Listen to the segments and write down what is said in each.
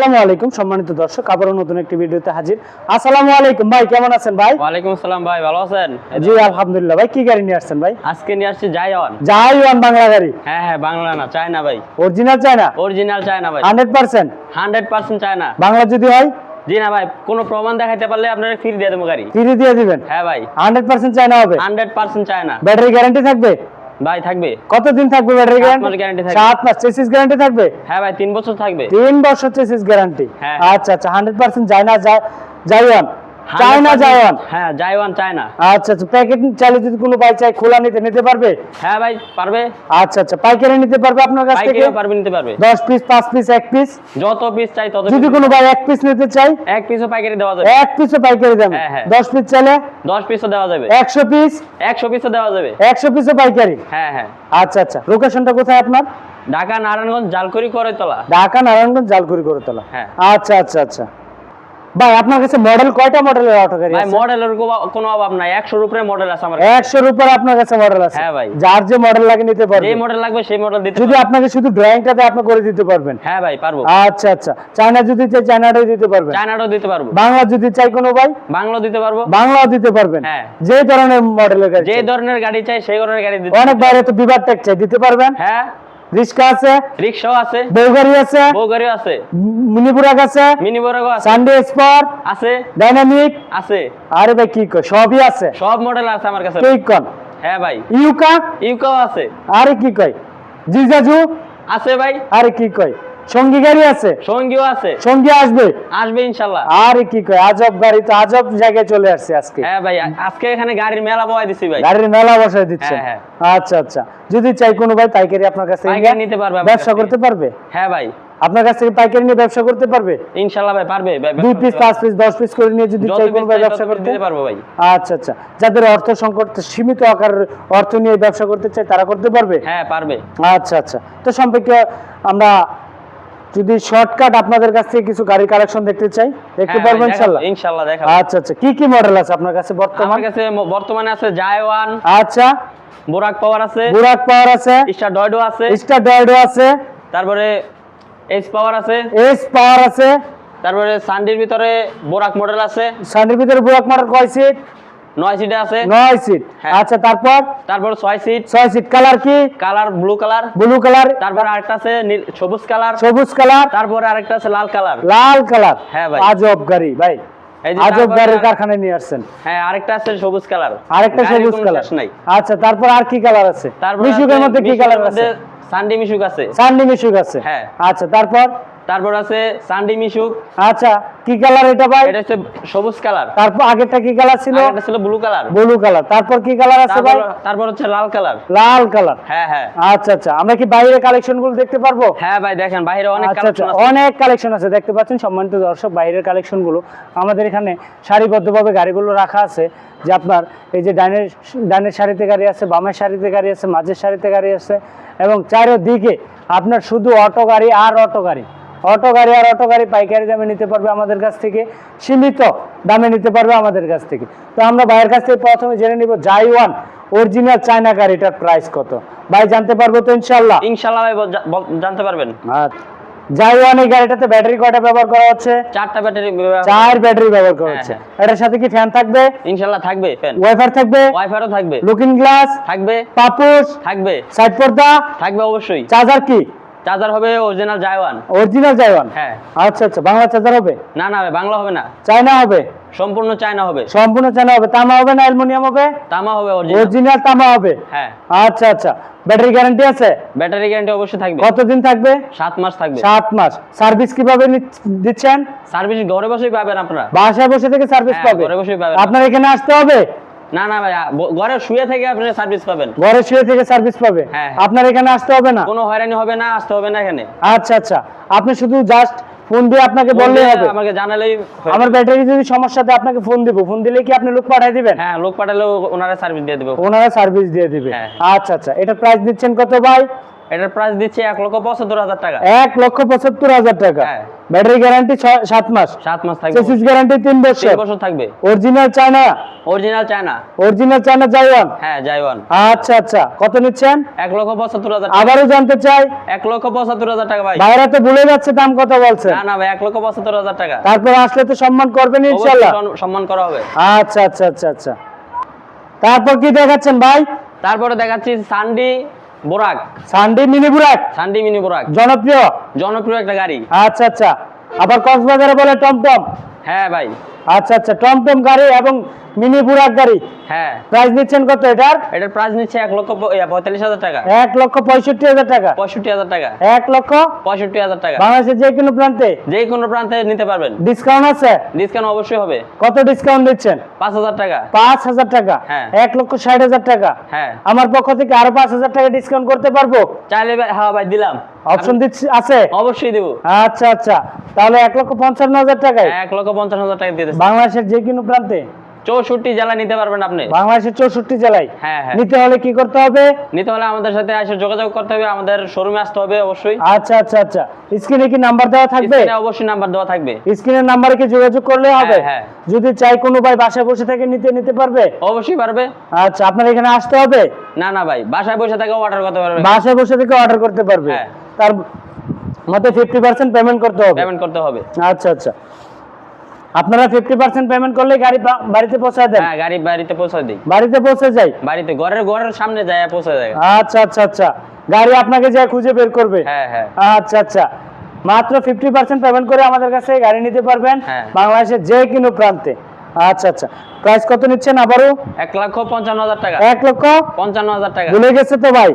আসসালামু আলাইকুম সম্মানিত দর্শক আবারও নতুন একটি ভিডিওতে হাজির। আসসালামু আলাইকুম ভাই কেমন আছেন ভাই? ওয়ালাইকুম আসসালাম ভাই ভালো আছেন? জি আলহামদুলিল্লাহ ভাই কি গাড়ি নিয়ে আসছেন ভাই? আজকে নিয়ে আসছি জায়ন যাই বাংলা গাড়ি? হ্যাঁ হ্যাঁ বাংলা না চায়না ভাই। Original China original China ভাই। Hundred percent? Hundred percent China Bangla যদি হয়? জি না ভাই কোনো প্রমাণ দেখাইতে পারলে আপনারা ফ্রি দিয়ে দেবো গাড়ি। ফ্রি দিয়ে দিবেন? হ্যাঁ ভাই। হান্ড্রেড পার্সেন্ট চাই না হবে? Hundred percent China battery guarantee থাকবে? ভাই থাকবে? কতদিন থাকবে ব্যাটারি গ্যারান্টি। সাত মাস চেসিস গ্যারান্টি থাকবে? হ্যাঁ ভাই তিন বছর থাকবে। তিন বছর চেসিস গ্যারান্টি। আচ্ছা আচ্ছা হান্ড্রেড পার্সেন্ট যায় না যাই ওয়ান চাই না 100% যাই ওয়ান হ্যাঁ জায়ওয়ান চায়না। আচ্ছা আচ্ছা প্যাকেট চাইলে যদি কোনো ভাই চাই খোলা নিতে নিতে পারবে? হ্যাঁ ভাই পারবে। আচ্ছা আচ্ছা পাইকারি নিতে পারবে আপনার কাছ থেকে? পাইকারিও পারবে নিতে পারবে। দশ পিস পাঁচ পিস এক পিস যত পিস চাই তত যদি কোনো ভাই এক পিস নিতে চাই এক পিসও পাইকারি দেওয়া যাবে। এক পিসও পাইকারি দাম হ্যাঁ, হ্যাঁ। দশ পিস চাইলে? দশ পিসও দেওয়া যাবে। একশো পিস একশো পিসও দেওয়া যাবে। একশো পিসও পাইকারি? হ্যাঁ হ্যাঁ। আচ্ছা আচ্ছা লোকেশনটা কোথায় আপনার? ঢাকা নারায়ণগঞ্জ জালকুড়ি করে তোলা ঢাকা নারায়ণগঞ্জ জালকুড়ি করে তোলা হ্যাঁ। আচ্ছা আচ্ছা আচ্ছা। ভাই আপনার কাছে মডেল কয়টা মডেলের অটো গাড়ি ভাই মডেলের কোনো অভাব নাই। একশোর উপরে মডেল আছে আমার একশোর উপর আপনার কাছে মডেল আছে? হ্যাঁ ভাই। যার যে মডেল লাগে নিতে যে মডেল লাগবে সেই মডেল দিতে যদি। আপনাকে শুধু ড্রয়িংটা দেয় আপনি করে দিতে পারবেন। হ্যাঁ ভাই পারব। আচ্ছা আচ্ছা। চায়না যদি চাই চায়নাটাই দিতে পারবেন। চায়নাটাও দিতে পারব। বাংলা যদি চাই কোনো ভাই? বাংলা দিতে পারব। বাংলাও দিতে পারবেন। হ্যাঁ। যে ধরনের মডেলের গাড়ি যে। ধরনের গাড়ি চাই সেই ধরনের গাড়ি দিতে অনেক বাইরে তো বিবার ট্যাগ চাই দিতে পারবেন? হ্যাঁ। রিক্সা আছে রিক্সাও আছে বৌগাড়ি আছে বৌগাড়ি আছে মিনি আছে মিনি বড়গো আছে সানডে স্পট আছে ডাইনামিক আছে। আরে ভাই কি কয় সবই আছে। সব মডেল আছে আমার কাছে। ঠিক কোন? হ্যাঁ ভাই। ইউকা? ইউকাও আছে। আরে কি কয়? জিজাজু? আছে ভাই। আরে কি কয়? সঙ্গী গাড়ি আছে? সঙ্গীও আছে। সঙ্গী আসবে? আসবে ইনশাল্লাহ। আরে কি কয় আজব গাড়ি তো আজব জায়গায় চলে আসছে আজকে। হ্যাঁ ভাই আজকে এখানে গাড়ির মেলা বয় দিছি ভাই। গাড়ির মেলা বসাই দিচ্ছে হ্যাঁ, আচ্ছা আচ্ছা। যদি চাই কোনো ভাই পাইকারি আপনার কাছে নিতে পারবে ব্যবসা করতে পারবে? হ্যাঁ ভাই। আপনার কাছ থেকে পাইকারি নিয়ে ব্যবসা করতে পারবে? ইনশাল্লাহ ভাই পারবে। দুই পিস পাঁচ পিস দশ পিস করে নিয়ে যদি চাই কোনো ভাই ব্যবসা করতে দিতে পারব ভাই। আচ্ছা আচ্ছা। যাদের অর্থ সংকট সীমিত আকার অর্থ নিয়ে ব্যবসা করতে চায় তারা করতে পারবে? হ্যাঁ পারবে। আচ্ছা আচ্ছা। তো সম্পর্কে আমরা যদি শর্টকাট আপনাদের কাছ থেকে কিছু গাড়ির কালেকশন দেখতে চাই দেখতে হ্যাঁ পারব ভাই, দেখাবো, ইনশাল্লাহ ইনশাল্লাহ দেখাবো। আচ্ছা আচ্ছা কি কি মডেল আছে আপনার কাছে বর্তমান? আমার কাছে বর্তমানে আছে জায়ওয়ান আচ্ছা। বোরাক পাওয়ার আছে বুরাক পাওয়ার আছে। স্টার ডয়ডো আছে স্টার ডয়ডো আছে। তারপরে এস পাওয়ার আছে এস পাওয়ার আছে। তারপরে সানডির ভিতরে বোরাক মডেল আছে। সান্ডির ভিতরে বুরাক মডেল কয় সিট নয় সিটে আছে। নয় সিট হ্যাঁ। আচ্ছা তারপর? তারপর ছয় সিট ছয় সিট কালার কি? Colour blue colour blue colour তারপর আরেকটা আছে সবুজ কালার সবুজ কালার তারপরে আরেকটা আছে লাল কালার লাল কালার হ্যাঁ ভাই। আজব গাড়ি ভাই। আজব গাড়ির কারখানায় নিয়ে আসছেন। হ্যাঁ আরেকটা আছে সবুজ কালার আরেকটা সবুজ কালার নাই। আচ্ছা তারপর আর কি কালার আছে? তারপর মিশুকের মধ্যে কি কালার আছে? সানডি মিশুক আছে। সান্ডি মিশুক আছে। হ্যাঁ। আচ্ছা তারপর? তারপর আছে সানডি মিশুক। আচ্ছা কি কালার এটা ভাই? এটা হচ্ছে সবুজ কালার। তারপর আগেরটা কি কালার ছিল? এটা ছিল ব্লু কালার। Blue colour. তারপর কি কালার আছে ভাই? তারপর হচ্ছে লাল কালার। লাল কালার। হ্যাঁ হ্যাঁ। আচ্ছা আচ্ছা। আমরা কি বাইরে কালেকশনগুলো দেখতে পারব? হ্যাঁ ভাই দেখেন বাইরে অনেক আচ্ছা আচ্ছা। কালেকশন আছে। অনেক কালেকশন আছে। দেখতে পাচ্ছেন সম্মানিত দর্শক বাইরের কালেকশনগুলো আমাদের এখানে সারিবদ্ধভাবে গাড়িগুলো রাখা আছে। যে আপনার এই যে ডাইনের ডাইনের সারিতে গাড়ি আছে বামের সারিতে গাড়ি আছে মাঝের সারিতে গাড়ি আছে এবং চারিদিকে আপনার শুধু অটো গাড়ি আর অটো গাড়ি। অটো গাড়ি আর অটো গাড়ি পাইকারি দামে নিতে পারবে আমাদের কাছ থেকে সীমিত দামে নিতে পারবে আমাদের কাছ থেকে। তো আমরা ভাইয়ের কাছ থেকে প্রথমে জেনে নিব জাই ওয়ান অরিজিনাল চায়না গাড়িটার প্রাইস কত। ভাই জানতে পারব তো ইনশাল্লাহ ইনশাল্লাহ ভাই জানতে পারবেন। আচ্ছা। জাই এই গাড়িটাতে ব্যাটারি কয়টা ব্যবহার করা হচ্ছে? চারটা ব্যাটারি চার ব্যাটারি ব্যবহার করা হ্যাঁ, হচ্ছে এটার সাথে কি ফ্যান থাকবে? থাকবে ফ্যান থাকবে? থাকবে। লুকিং গ্লাস থাকবে। পাপুস থাকবে। সাইড পর্দা? থাকবে অবশ্যই। চার্জার কি? চার্জার হবে অরিজিনাল জায়ওয়ান অরিজিনাল জাই ওয়ান হ্যাঁ। আচ্ছা আচ্ছা বাংলা চার্জার হবে? না না বাংলা হবে না। চায়না হবে? সম্পূর্ণ চায়না হবে। সম্পূর্ণ চায়না হবে। তামা হবে না অ্যালুমিনিয়াম হবে? তামা হবে অরিজিনাল অরিজিনাল তামা হবে? হ্যাঁ। আচ্ছা আচ্ছা। ব্যাটারি গ্যারান্টি আছে? ব্যাটারি গ্যারান্টি অবশ্যই থাকবে। কতদিন থাকবে? সাত মাস থাকবে। সাত মাস। সার্ভিস কীভাবে দিচ্ছেন? সার্ভিস ঘরে বসেই পাবেন আপনারা। বাসায় বসে থেকে সার্ভিস হ্যাঁ, পাবে? ঘরে বসেই পাবেন। আপনার এখানে আসতে হবে? না না ভাই ঘরে শুয়ে থেকে আপনি সার্ভিস পাবেন। ঘরে শুয়ে থেকে সার্ভিস পাবে? হ্যাঁ। আপনার এখানে আসতে হবে না? কোনো হয়রানি হবে না আসতে হবে না এখানে। আচ্ছা আচ্ছা। আপনি শুধু জাস্ট ফোন দিয়ে আপনাকে বললেই হবে। আমাকে জানালেই আমার ব্যাটারি যদি সমস্যা আপনাকে ফোন দিব। ফোন দিলে কি আপনি লোক পাঠিয়ে দিবেন? হ্যাঁ লোক পাঠালেও ওনারা সার্ভিস দিয়ে দেবে। ওনারা সার্ভিস দিয়ে দিবে। হ্যাঁ। আচ্ছা আচ্ছা। এটা প্রাইস দিচ্ছেন কত ভাই? এটার প্রাইস দিচ্ছে এক লক্ষ পঁচাত্তর হাজার টাকা। এক লক্ষ পঁচাত্তর হাজার টাকা। ব্যাটারি গ্যারান্টি সাত মাস। সাত মাস থাকবে। চেসিস গ্যারান্টি তিন বছর। বছর থাকবে। Original China original China original China জাইওয়ান হ্যাঁ জাইওয়ান আচ্ছা আচ্ছা। কত নিচ্ছেন? এক লক্ষ পঁচাত্তর হাজার টাকা। আবারও জানতে চাই। এক লক্ষ পঁচাত্তর হাজার টাকা ভাই। তো ভুলে যাচ্ছে দাম কত বলছেন। না না ভাই এক লক্ষ পঁচাত্তর হাজার টাকা। তারপর আসলে তো সম্মান করবেন ইনশাল্লাহ সম্মান করা হবে। আচ্ছা আচ্ছা আচ্ছা আচ্ছা। তারপর কি দেখাচ্ছেন ভাই? তারপরে দেখাচ্ছি সান্ডি বোরাক। সান্ডি মিনি বোরাক? সান্ডি মিনি বোরাক। জনপ্রিয়? জনপ্রিয় একটা গাড়ি। আচ্ছা আচ্ছা। আবার কক্সবাজারে বলে টমটম? হ্যাঁ ভাই। আচ্ছা আচ্ছা টমটম গাড়ি এবং মিনি বুরাক গাড়ি। হ্যাঁ। প্রাইস নিচ্ছেন কত এটার? এটার প্রাইস নিচ্ছে এক লক্ষ পঁয়তাল্লিশ হাজার টাকা। এক লক্ষ পঁয়ষট্টি হাজার টাকা। পঁয়ষট্টি হাজার টাকা। এক লক্ষ পঁয়ষট্টি হাজার টাকা। বাংলাদেশের যে কোনো প্রান্তে? যে কোনো প্রান্তে নিতে পারবেন। ডিসকাউন্ট আছে? ডিসকাউন্ট অবশ্যই হবে। কত ডিসকাউন্ট দিচ্ছেন পাঁচ হাজার টাকা। পাঁচ হাজার টাকা। হ্যাঁ। এক লক্ষ ষাট হাজার টাকা। হ্যাঁ। আমার পক্ষ থেকে আরও পাঁচ হাজার টাকা ডিসকাউন্ট করতে পারব? চাইলে ভাই- হ্যাঁ ভাই দিলাম। অপশন দিচ্ছি আছে? অবশ্যই দেবো। আচ্ছা আচ্ছা। তাহলে এক লক্ষ পঞ্চান্ন হাজার টাকায়। এক লক্ষ পঞ্চাশ হাজার টাকা দিয়ে। বাংলাদেশের যে কোনো প্রান্তে। চৌষট্টি জেলা নিতে পারবেন আপনি। বাংলাদেশের চৌষট্টি জেলায়। হ্যাঁ হ্যাঁ। নিতে হলে কি করতে হবে? নিতে হলে আমাদের সাথে এসে যোগাযোগ করতে হবে আমাদের শোরুমে আসতে হবে অবশ্যই। আচ্ছা আচ্ছা আচ্ছা। স্ক্রিনে কি নাম্বার দেওয়া থাকবে? স্ক্রিনে অবশ্যই নাম্বার দেওয়া থাকবে। স্ক্রিনের নাম্বারে কি যোগাযোগ করলে হবে? হ্যাঁ। যদি চাই কোনো ভাই বাসায় বসে থেকে নিতে নিতে পারবে? অবশ্যই পারবে। আচ্ছা আপনার এখানে আসতে হবে? না না ভাই বাসায় বসে থেকে অর্ডার করতে পারবে। বাসায় বসে থেকে অর্ডার করতে পারবে। হ্যাঁ। তার মধ্যে ফিফটি পার্সেন্ট পেমেন্ট করতে হবে। পেমেন্ট করতে হবে। আচ্ছা আচ্ছা। আপনারা ফিফটি পার্সেন্ট পেমেন্ট করলে গাড়ি বাড়িতে পৌঁছায় দেন। হ্যাঁ গাড়ি বাড়িতে পৌঁছে দিই। বাড়িতে পৌঁছে যায় বাড়িতে ঘরের ঘরের সামনে যায় পৌঁছে যায়। আচ্ছা আচ্ছা আচ্ছা। গাড়ি আপনাকে যা খুঁজে বের করবে। হ্যাঁ হ্যাঁ। আচ্ছা আচ্ছা। মাত্র ফিফটি পার্সেন্ট পেমেন্ট করে আমাদের কাছে গাড়ি নিতে পারবেন হ্যাঁ। বাংলাদেশের যে কোনো প্রান্তে। আচ্ছা আচ্ছা। প্রাইস কত নিচ্ছেন আবারও? এক লক্ষ পঞ্চান্ন হাজার টাকা। এক লক্ষ? পঞ্চান্ন হাজার টাকা। ভুলে গেছে তো ভাই।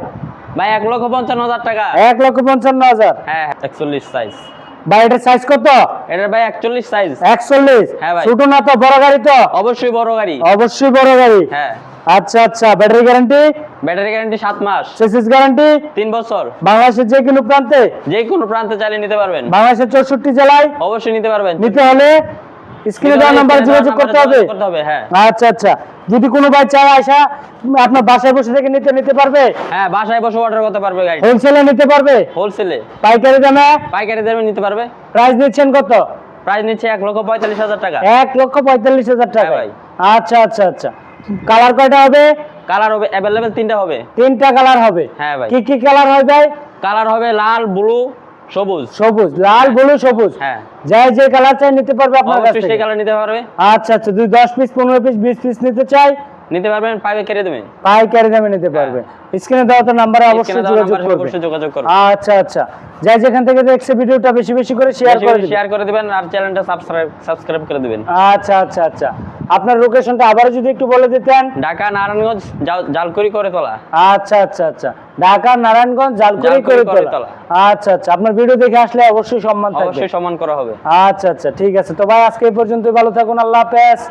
ভাই এক লক্ষ পঞ্চান্ন হাজার টাকা। এক লক্ষ পঞ্চান্ন হাজার। হ্যাঁ একচল্লিশ সাইজ ভাই এটার সাইজ কত? এটার ভাই একচল্লিশ সাইজ একচল্লিশ? হ্যাঁ ভাই। ছোট না তো বড় গাড়ি তো? অবশ্যই বড় গাড়ি। অবশ্যই বড় গাড়ি। হ্যাঁ। আচ্ছা আচ্ছা ব্যাটারি গ্যারান্টি ব্যাটারি গ্যারান্টি সাত মাস। চেসিস গ্যারান্টি তিন বছর। বাংলাদেশের যে কোনো প্রান্তে? যে কোনো প্রান্তে চালিয়ে নিতে পারবেন। বাংলাদেশের চৌষট্টি জেলায়? অবশ্যই নিতে পারবেন। নিতে হলে স্ক্রিনে দেওয়া নাম্বার যোগাযোগ করতে হবে। হ্যাঁ। আচ্ছা আচ্ছা। যদি কোনো ভাই চায় আসা আপনার বাসায় বসে থেকে নিতে নিতে পারবে? হ্যাঁ বাসায় বসে অর্ডার করতে পারবে গাড়ি হোলসেলে নিতে পারবে? হোলসেলে পাইকারি দামে? পাইকারি দামে নিতে পারবে। প্রাইস দিচ্ছেন কত? প্রাইস নিচ্ছে এক লক্ষ পঁয়তাল্লিশ হাজার টাকা। এক লক্ষ পঁয়তাল্লিশ হাজার টাকা। হ্যাঁ ভাই। আচ্ছা আচ্ছা আচ্ছা। কালার কয়টা হবে? কালার হবে অ্যাভেলেবেল তিনটা হবে। তিনটা কালার হবে। হ্যাঁ ভাই। কি কি কালার হয় ভাই? কালার হবে লাল ব্লু সবুজ। সবুজ লাল ব্লু সবুজ। হ্যাঁ। যাই যে কালার চাই নিতে পারবে আপনার কাছ সেই কালার নিতে পারবে। আচ্ছা আচ্ছা যদি দশ পিস পনেরো পিস বিশ পিস নিতে চাই। নিতে পারবেন পাইবে কেটে দেবেন পাইকারি দামে নিতে পারবে। স্ক্রিনে দেওয়া তো নাম্বারে অবশ্যই যোগাযোগ নাম্বারে করবে। অবশ্যই যোগাযোগ করবে। আচ্ছা আচ্ছা। যাই যেখান থেকে দেখছে ভিডিওটা বেশি বেশি করে শেয়ার করে দিবেন। শেয়ার করে দিবেন আর চ্যানেলটা সাবস্ক্রাইব সাবস্ক্রাইব করে দিবেন। আচ্ছা আচ্ছা আচ্ছা। আপনার লোকেশনটা আবারও যদি একটু বলে দিতেন। ঢাকা নারায়ণগঞ্জ জালকুড়ি করে তোলা আচ্ছা আচ্ছা আচ্ছা। ঢাকা নারায়ণগঞ্জ জালকুড়ি করে তোলা আচ্ছা আচ্ছা। আপনার ভিডিও দেখে আসলে অবশ্যই সম্মান থাকবে। অবশ্যই সম্মান করা হবে। আচ্ছা আচ্ছা। ঠিক আছে। তো ভাই আজকে এই পর্যন্তই। ভালো থাকুন। আল্লাহ হাফেজ।